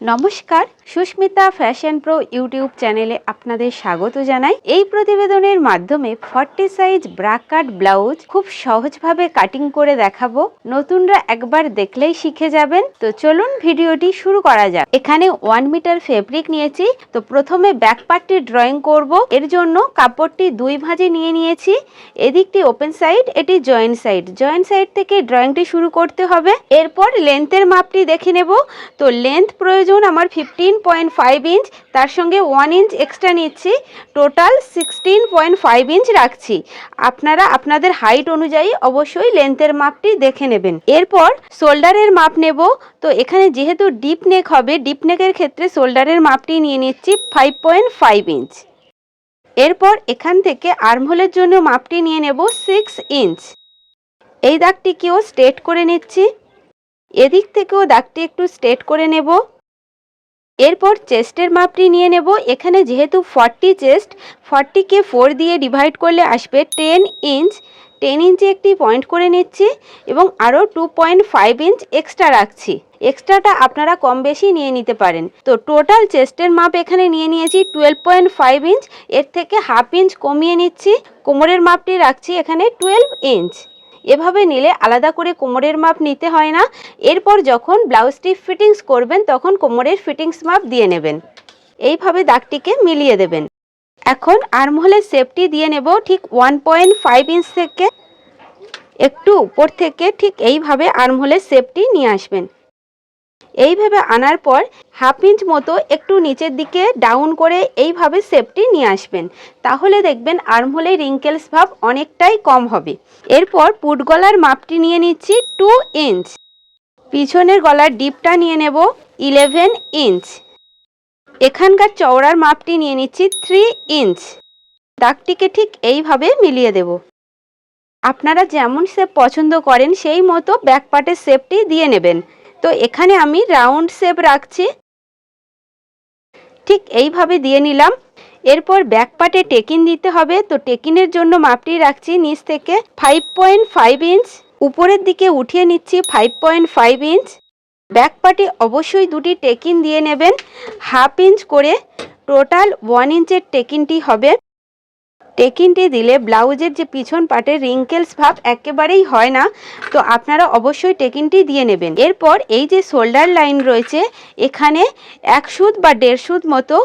নমস্কার, Susmita fashion pro YouTube চ্যানেলে আপনাদের স্বাগত জানাই। এই প্রতিবেদনের মাধ্যমে ফর্টি সাইজ ব্রাকাট ব্লাউজ খুব সহজভাবে কাটিং করে দেখাবো। নতুনরা একবার দেখলেই শিখে যাবেন। তো চলুন ভিডিওটি শুরু করা যাক। এখানে ওয়ান মিটার ফেব্রিক নিয়েছি। তো প্রথমে ব্যাক পার্টটি ড্রয়িং করব। এর জন্য কাপড়টি দুই ভাঁজে নিয়ে নিয়েছি। এদিকটি ওপেন সাইড, এটি জয়েন্ট সাইড। জয়েন্ট সাইড থেকে ড্রয়িংটি শুরু করতে হবে। এরপর লেন্থের মাপটি দেখে নেব। তো লেন্থ প্রয়োজন আমার ফিফটিন পয়েন্ট ফাইভ ইঞ্চ তার সঙ্গে ওয়ান ইঞ্চ এক্সট্রা নিচ্ছি। Total sixteen point five inch রাখছি। আপনারা আপনাদের হাইট অনুযায়ী অবশ্যই লেন্থের মাপটি দেখে নেবেন। এরপর শোল্ডারের মাপ নেব। তো এখানে যেহেতু ডিপ নেক হবে ডিপ নেকের ক্ষেত্রে শোল্ডারের মাপটি নিয়ে নিচ্ছি ফাইভ পয়েন্ট ফাইভ ইঞ্চ এরপর এখান থেকে আর্মহোলের জন্য মাপটি নিয়ে নেব সিক্স ইঞ্চ এই দাগটিকেও স্ট্রেট করে নিচ্ছি। এদিক থেকেও দাগটি একটু স্ট্রেট করে নেব। এরপর চেস্টের মাপটি নিয়ে নেব। এখানে যেহেতু ফর্টি চেস্ট, ফর্টিকে ফোর দিয়ে ডিভাইড করলে আসবে টেন ইঞ্চ। টেন ইঞ্চে একটি পয়েন্ট করে নিচ্ছি এবং আরও two point five inch extra রাখছি। এক্সট্রাটা আপনারা কম বেশি নিয়ে নিতে পারেন। তো টোটাল চেস্টের মাপ এখানে নিয়ে নিয়েছি টুয়েলভ পয়েন্ট ফাইভ ইঞ্চ। এর থেকে হাফ ইঞ্চ কমিয়ে নিচ্ছি। কোমরের মাপটি রাখছি এখানে টুয়েলভ ইঞ্চ। এভাবে নিলে আলাদা করে কোমরের মাপ নিতে হয় না। এরপর যখন ব্লাউজটি ফিটিংস করবেন, তখন কোমরের ফিটিংস মাপ দিয়ে নেবেন। এইভাবে দাগটিকে মিলিয়ে দেবেন। এখন আর্মহোলের সেফটি দিয়ে নেব ঠিক ওয়ান পয়েন্ট ফাইভ ইঞ্চ থেকে। একটু উপর থেকে ঠিক এইভাবে আর্মহোলের সেফটি নিয়ে আসবেন। এইভাবে আনার পর হাফ ইঞ্চ মতো একটু নিচের দিকে ডাউন করে এইভাবে সেফটি নিয়ে আসবেন। তাহলে দেখবেন আর্মহোলে রিঙ্কেলস ভাব অনেকটাই কম হবে। এরপর পুট গলার মাপটি নিয়ে নিচ্ছি টু ইঞ্চ। পিছনের গলার ডিপটা নিয়ে নেব ইলেভেন ইঞ্চ। এখানকার চওড়ার মাপটি নিয়ে নিচ্ছি থ্রি ইঞ্চ। দাগটিকে ঠিক এইভাবে মিলিয়ে দেব। আপনারা যেমন শেপ পছন্দ করেন, সেই মতো ব্যাক পার্টের দিয়ে নেবেন। তো এখানে আমি রাউন্ড শেপ রাখছি। ঠিক এইভাবে দিয়ে নিলাম। এরপর ব্যাক পার্টে টেকিন দিতে হবে। তো টেকিনের জন্য মাপটি রাখছি নিচ থেকে। ফাইভ পয়েন্ট ফাইভ ইঞ্চ উপরের দিকে উঠিয়ে নিচ্ছি five point five inch back পার্টে অবশ্যই দুটি টেকিন দিয়ে নেবেন। হাফ ইঞ্চ করে টোটাল ওয়ান ইঞ্চের টেকিনটি হবে। টেকিনটি দিলে ব্লাউজের যে পিছন পাটে রিঙ্কেলস ভাব একেবারেই হয় না। তো আপনারা অবশ্যই টেকিনটি দিয়ে নেবেন। এরপর এই যে শোল্ডার লাইন রয়েছে, এখানে এক সুদ বা দেড় সুদ মতো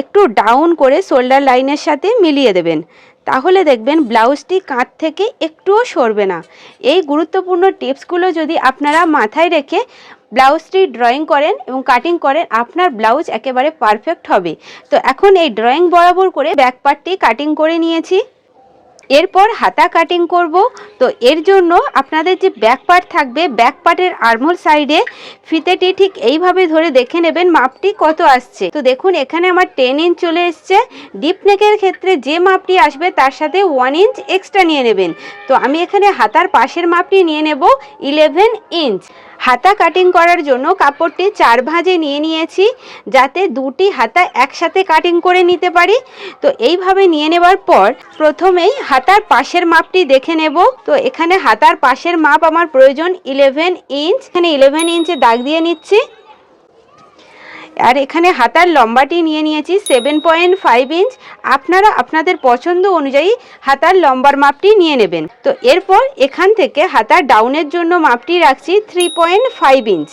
একটু ডাউন করে শোল্ডার লাইনের সাথে মিলিয়ে দেবেন। তাহলে দেখবেন ব্লাউজটি কাঁধ থেকে একটুও সরবে না। এই গুরুত্বপূর্ণ টিপসগুলো যদি আপনারা মাথায় রেখে ব্লাউজটি ড্রয়িং করেন এবং কাটিং করেন, আপনার ব্লাউজ একেবারে পারফেক্ট হবে। তো এখন এই ড্রয়িং বরাবর করে ব্যাক পার্টটি কাটিং করে নিয়েছি। এরপর হাতা কাটিং করব। তো এর জন্য আপনাদের যে ব্যাক পার্ট থাকবে ব্যাক পার্টের আর্মোল সাইডে ফিতেটি ঠিক এইভাবে ধরে দেখে নেবেন মাপটি কত আসছে। তো দেখুন, এখানে আমার টেন ইঞ্চ চলে এসছে। ডিপ নেকের ক্ষেত্রে যে মাপটি আসবে, তার সাথে ওয়ান ইঞ্চ এক্সট্রা নিয়ে নেবেন। তো আমি এখানে হাতার পাশের মাপটি নিয়ে নেব ইলেভেন ইঞ্চ হাতা কাটিং করার জন্য কাপড়টি চার ভাঁজে নিয়ে নিয়েছি, যাতে দুটি হাতা একসাথে কাটিং করে নিতে পারি। তো এইভাবে নিয়ে নেবার পর প্রথমেই হাতার পাশের মাপটি দেখে নেব। তো এখানে হাতার পাশের মাপ আমার প্রয়োজন ইলেভেন ইঞ্চ এখানে ইলেভেন ইঞ্চে দাগ দিয়ে নিচ্ছি। আর এখানে হাতার লম্বাটি নিয়ে নিয়েছি সেভেন পয়েন্ট ফাইভ ইঞ্চ আপনারা আপনাদের পছন্দ অনুযায়ী হাতার লম্বার মাপটি নিয়ে নেবেন। তো এরপর এখান থেকে হাতার ডাউনের জন্য মাপটি রাখছি থ্রি পয়েন্ট ফাইভ ইঞ্চ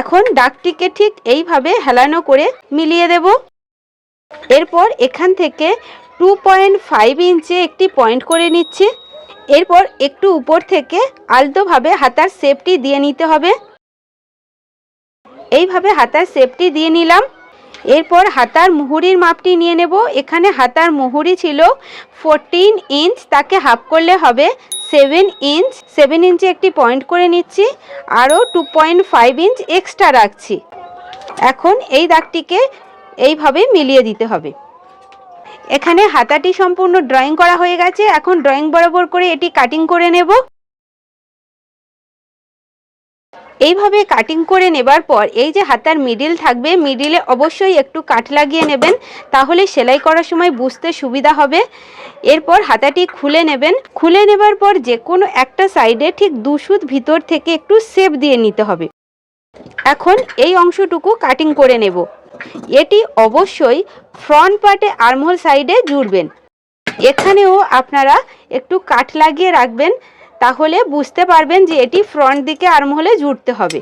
এখন ডাকটিকে ঠিক এইভাবে হেলানো করে মিলিয়ে দেব। এরপর এখান থেকে টু পয়েন্ট ফাইভ ইঞ্চে একটি পয়েন্ট করে নিচ্ছি। এরপর একটু উপর থেকে আলতোভাবে হাতার শেপটি দিয়ে নিতে হবে। এইভাবে হাতার শেপটি দিয়ে নিলাম। এরপর হাতার মুহুরির মাপটি নিয়ে নেব। এখানে হাতার মুহুরি ছিল ফোরটিন ইঞ্চ তাকে হাফ করলে হবে সেভেন ইঞ্চ সেভেন ইঞ্চে একটি পয়েন্ট করে নিচ্ছি। আরও two point five inch extra রাখছি। এখন এই দাগটিকে এইভাবে মিলিয়ে দিতে হবে। এখানে হাতাটি সম্পূর্ণ ড্রয়িং করা হয়ে গেছে। এখন ড্রয়িং বরাবর করে এটি কাটিং করে নেব। এইভাবে কাটিং করে নেবার পর এই যে হাতার মিডিল থাকবে মিডিলে অবশ্যই একটু কাঠ লাগিয়ে নেবেন, তাহলে সেলাই করার সময় বুঝতে সুবিধা হবে। এরপর হাতাটি খুলে নেবেন। খুলে নেবার পর যে কোনো একটা সাইডে ঠিক দুশুদ ভিতর থেকে একটু সেপ দিয়ে নিতে হবে। এখন এই অংশটুকু কাটিং করে নেব। এটি অবশ্যই ফ্রন্ট পার্টে আর্মহোল সাইডে জুড়বেন। এখানেও আপনারা একটু কাঠ লাগিয়ে রাখবেন। তাহলে বুঝতে পারবেন যে এটি ফ্রন্ট দিকে আর্মহোলে জুড়তে হবে।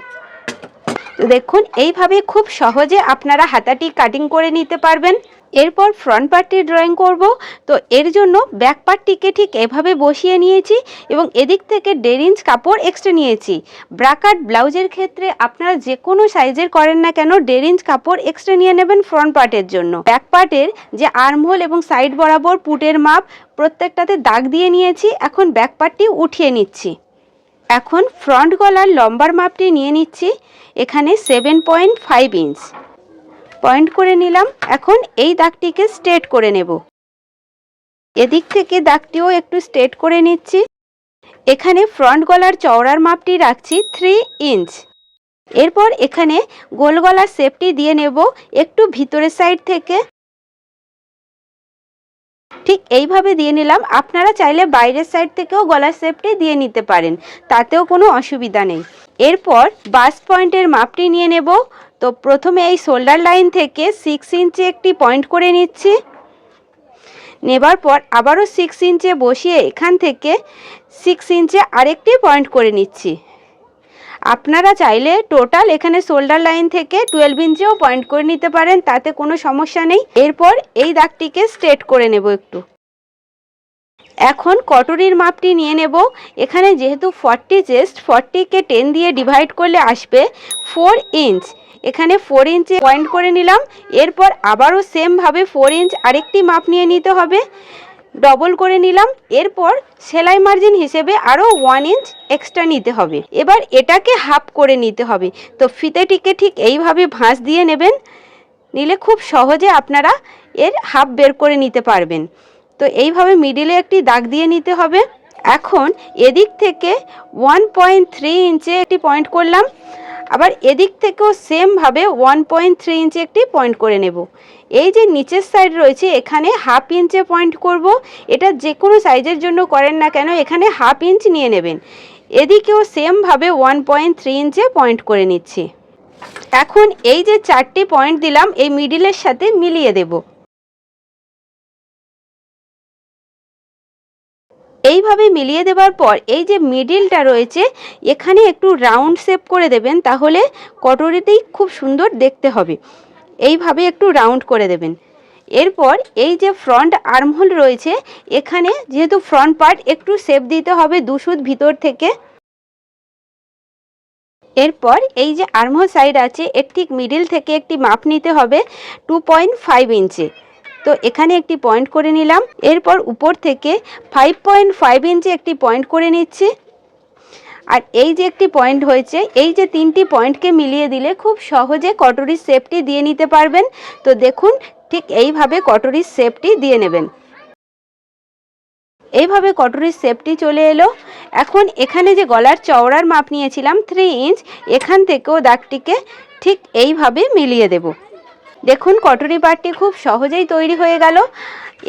তো দেখুন, এইভাবে খুব সহজে আপনারা হাতাটি কাটিং করে নিতে পারবেন। এরপর ফ্রন্ট পার্টটি ড্রয়িং করব। তো এর জন্য ব্যাক পার্টটিকে ঠিক এভাবে বসিয়ে নিয়েছি এবং এদিক থেকে দেড় ইঞ্চ কাপড় এক্সট্রা নিয়েছি। ব্রাকাট ব্লাউজের ক্ষেত্রে আপনারা যে কোনো সাইজের করেন না কেন, দেড় ইঞ্চ কাপড় এক্সট্রা নিয়ে নেবেন ফ্রন্ট পার্টের জন্য। ব্যাক পার্টের যে আর্মহোল এবং সাইড বরাবর পুটের মাপ, প্রত্যেকটাতে দাগ দিয়ে নিয়েছি। এখন ব্যাক পার্টটি উঠিয়ে নিচ্ছি। এখন ফ্রন্ট গলার লম্বার মাপটি নিয়ে নিচ্ছি। এখানে seven point five inch point করে নিলাম। এখন এই দাগটিকে স্ট্রেট করে নেব। এদিক থেকে দাগটিও একটু স্ট্রেট করে নিচ্ছি। এখানে ফ্রন্ট গলার চওড়ার মাপটি রাখছি থ্রি ইঞ্চ এরপর এখানে গোল গলার শেপটি দিয়ে নেব একটু ভিতরের সাইড থেকে। ঠিক এইভাবে দিয়ে নিলাম। আপনারা চাইলে বাইরের সাইড থেকেও গলার শেপটি দিয়ে নিতে পারেন। তাতেও কোনো অসুবিধা নেই। এরপর বাস পয়েন্টের মাপটি নিয়ে নেব। তো প্রথমে এই শোল্ডার লাইন থেকে সিক্স ইঞ্চে একটি পয়েন্ট করে নিচ্ছি। নেবার পর আবারও সিক্স ইঞ্চে বসিয়ে এখান থেকে সিক্স ইঞ্চে আরেকটি পয়েন্ট করে নিচ্ছি। আপনারা চাইলে টোটাল এখানে শোল্ডার লাইন থেকে টুয়েলভ ইঞ্চেও পয়েন্ট করে নিতে পারেন, তাতে কোনো সমস্যা নেই। এরপর এই দাগটিকে স্ট্রেট করে নেব একটু। এখন কটরির মাপটি নিয়ে নেব। এখানে যেহেতু ফর্টি চেস্ট ফর্টিকে টেন দিয়ে ডিভাইড করলে আসবে ফোর ইঞ্চ এখানে ফোর ইঞ্চে পয়েন্ট করে নিলাম। এরপর আবারও সেমভাবে ফোর ইঞ্চ আরেকটি মাপ নিয়ে নিতে হবে। ডবল করে নিলাম। এরপর সেলাই মার্জিন হিসেবে আরও ওয়ান ইঞ্চ এক্সট্রা নিতে হবে। এবার এটাকে হাফ করে নিতে হবে। তো ফিতেটিকে ঠিক এইভাবে ভাঁজ দিয়ে নেবেন। নিলে খুব সহজে আপনারা এর হাফ বের করে নিতে পারবেন। তো এইভাবে মিডিলে একটি দাগ দিয়ে নিতে হবে। এখন এদিক থেকে ওয়ান পয়েন্ট থ্রি ইঞ্চে একটি পয়েন্ট করলাম। আবার এদিক থেকেও সেমভাবে ওয়ান পয়েন্ট থ্রি ইঞ্চে একটি পয়েন্ট করে নেব। এই যে নিচের সাইড রয়েছে, এখানে হাফ ইঞ্চে পয়েন্ট করব। এটা যে কোনো সাইজের জন্য করেন না কেন, এখানে হাফ ইঞ্চ নিয়ে নেবেন। এদিকেও সেমভাবে ওয়ান পয়েন্ট থ্রি ইঞ্চে পয়েন্ট করে নিচ্ছি। এখন এই যে চারটি পয়েন্ট দিলাম, এই মিডিলের সাথে মিলিয়ে দেবো। এইভাবে মিলিয়ে দেওয়ার পর এই যে মিডিলটা রয়েছে, এখানে একটু রাউন্ড শেপ করে দেবেন, তাহলে কটরিতেই খুব সুন্দর দেখতে হবে। এইভাবে একটু রাউন্ড করে দেবেন। এরপর এই যে ফ্রন্ট আর্মহোল রয়েছে, এখানে যেহেতু ফ্রন্ট পার্ট একটু শেপ দিতে হবে দুশুদ ভিতর থেকে। এরপর এই যে আর্মহোল সাইড আছে, এর ঠিক মিডিল থেকে একটি মাপ নিতে হবে টু পয়েন্ট ফাইভ ইঞ্চি তো এখানে একটি পয়েন্ট করে নিলাম। এরপর উপর থেকে ফাইভ পয়েন্ট ফাইভ ইঞ্চি একটি পয়েন্ট করে নিচ্ছি। আর এই যে একটি পয়েন্ট হয়েছে, এই যে তিনটি পয়েন্টকে মিলিয়ে দিলে খুব সহজে কটরির শেপটি দিয়ে নিতে পারবেন। তো দেখুন, ঠিক এইভাবে কটরির শেপটি দিয়ে নেবেন। এইভাবে কটরির শেপটি চলে এলো। এখন এখানে যে গলার চওড়ার মাপ নিয়েছিলাম থ্রি ইঞ্চ এখান থেকেও দাগটিকে ঠিক এইভাবে মিলিয়ে দেবো। দেখুন, কটরি পাটটি খুব সহজেই তৈরি হয়ে গেল।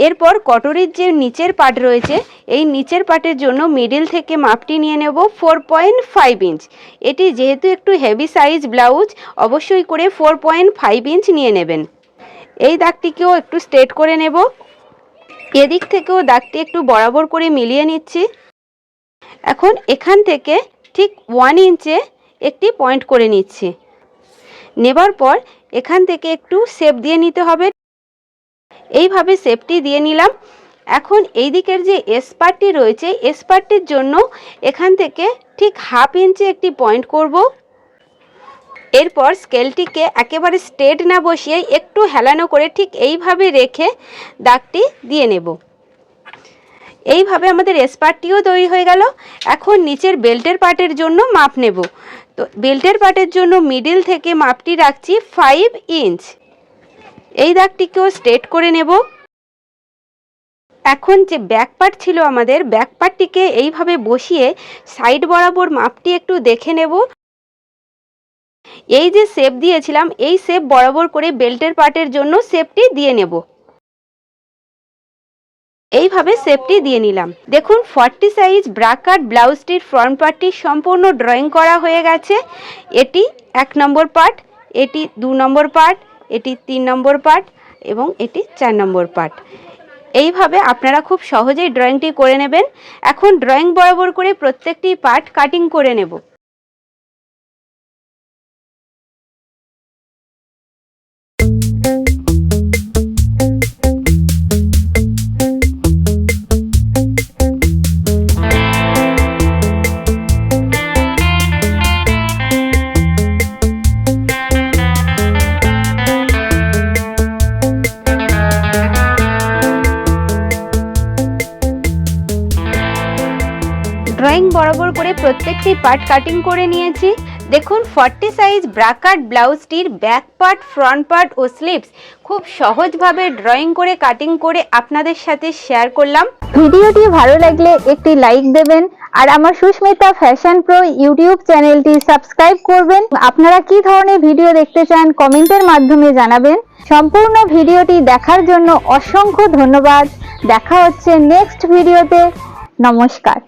এরপর কটরির যে নিচের পাট রয়েছে, এই নিচের পাটের জন্য মিডিল থেকে মাপটি নিয়ে নেব ফোর পয়েন্ট ফাইভ ইঞ্চ এটি যেহেতু একটু হেভি সাইজ ব্লাউজ অবশ্যই করে ফোর পয়েন্ট ফাইভ ইঞ্চ নিয়ে নেবেন। এই দাগটিকেও একটু স্ট্রেট করে নেব। এদিক থেকেও দাগটি একটু বরাবর করে মিলিয়ে নিচ্ছি। এখন এখান থেকে ঠিক ওয়ান ইঞ্চে একটি পয়েন্ট করে নিচ্ছি। নেবার পর এখান থেকে একটু সেফ দিয়ে নিতে হবে। এইভাবে সেফটি দিয়ে নিলাম। এখন এই দিকের যে এসপারটি রয়েছে এসপারটির জন্য এখান থেকে ঠিক হাফ ইঞ্চি একটি পয়েন্ট করব। এরপর স্কেলটিকে একেবারে স্ট্রেট না বসিয়ে একটু হেলানো করে ঠিক এইভাবে রেখে দাগটি দিয়ে নেব। এইভাবে আমাদের এসপারটিও তৈরি হয়ে গেল। এখন নিচের বেল্টের পার্টের জন্য মাপ নেব। তো বেল্টের পার্টের জন্য মিডিল থেকে মাপটি রাখছি ফাইভ ইঞ্চ এই দাগটিকেও স্ট্রেট করে নেব। এখন যে ব্যাক পার্ট ছিল আমাদের ব্যাক পার্টটিকে এইভাবে বসিয়ে সাইড বরাবর মাপটি একটু দেখে নেব। এই যে শেপ দিয়েছিলাম, এই শেপ বরাবর করে বেল্টের পার্টের জন্য শেপটি দিয়ে নেব। এইভাবে সেফটি দিয়ে নিলাম। দেখুন ফর্টি সাইজ ব্রাকাট ব্লাউজটির ফ্রন্ট পার্টটি সম্পূর্ণ ড্রয়িং করা হয়ে গেছে। এটি এক নম্বর পার্ট এটি দু নম্বর পার্ট এটি তিন নম্বর পার্ট এবং এটি চার নম্বর পার্ট এইভাবে আপনারা খুব সহজেই ড্রয়িংটি করে নেবেন। এখন ড্রয়িং বরাবর করে প্রত্যেকটি পার্ট কাটিং করে নেব। করে প্রত্যেকটি পার্ট কাটিং করে নিয়েছি। দেখুন ফর্টি সাইজ ব্রাকাট ব্লাউজটির ব্যাক পার্ট ফ্রন্ট পার্ট ও স্লিভস খুব সহজভাবে ড্রয়িং করে কাটিং করে আপনাদের সাথে শেয়ার করলাম। ভিডিওটি ভালো লাগলে একটি লাইক দেবেন আর আমার সুস্মিতা ফ্যাশন প্রো ইউটিউব চ্যানেলটি সাবস্ক্রাইব করবেন। আপনারা কি ধরনের ভিডিও দেখতে চান কমেন্টের মাধ্যমে জানাবেন। সম্পূর্ণ ভিডিওটি দেখার জন্য অসংখ্য ধন্যবাদ। দেখা হচ্ছে নেক্সট ভিডিওতে নমস্কার।